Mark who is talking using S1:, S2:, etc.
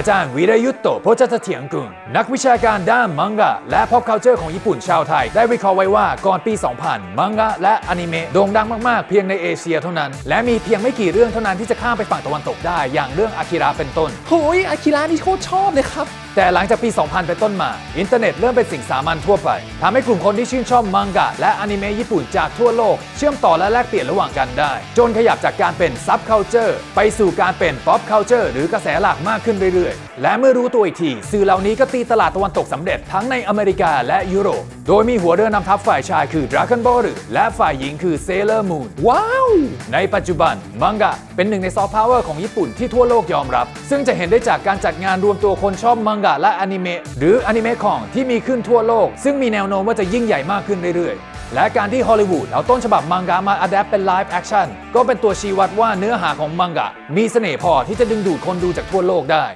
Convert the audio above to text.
S1: อาจารย์วีรยุทธโตโพชเสถียงกุลนักวิชาการด้านมังงะ และ pop culture ของญี่ปุ่นชาวไทย ได้วิเคราะห์ไว้ว่าก่อนปี 2000 มังงะและอนิเมะโด่งดังมากๆ เพียงในเอเชียเท่านั้น และมีเพียงไม่กี่เรื่องเท่านั้นที่จะข้ามไปฝั่งตะวันตกได้อย่างเรื่องอากิระเป็นต้น
S2: โอ้ยอากิระนี่โคตรชอบเลยครับ
S1: แต่หลังจากปี 2000 เป็นต้นมา อินเทอร์เน็ตเริ่มเป็นสิ่งสามัญทั่วไปทำให้กลุ่มคนที่ชื่นชอบมังงะ และอนิเมะญี่ปุ่นจากทั่วโลก เชื่อมต่อและแลกเปลี่ยนระหว่างกันได้ จนขยับจากการเป็นซับเค u เจอร์ไปสู่การเป็นป๊อปเค u เจอร์หรือกระแสหลักมากขึ้นเรื่อยๆ และเมื่อรู้ตัวอีกที สื่อเหล่านี้ก็ตีตลาดตะวันตกสำเร็จทั้งในอเมริกาและยุโรป โดยมีหัวเรือนำทัพฝ่ายชายคือ Dragon Ball และฝ่ายหญิงคือ Sailor Moon
S2: ว้าว
S1: ในปัจจุบัน มังงะ เป็นหนึ่งในซอฟต์พาวเวอร์ของญี่ปุ่นที่ทั่วโลกยอมรับ ซึ่งจะเห็นได้จากการจัดงานรวมตัวคนชอบมังงะและอนิเมะหรืออนิเมะของที่มีขึ้นทั่วโลก ซึ่งมีแนวโน้มว่าจะยิ่งใหญ่มากขึ้นเรื่อยๆและการที่ฮอลลีวูดเอาต้นฉบับมังงะมาอัดแอปเป็นไลฟ์แอคชั่นก็เป็นตัวชี้วัดว่าเนื้อหาของมังงะมีเสน่ห์พอที่จะดึงดูดคนดูจากทั่วโลกได้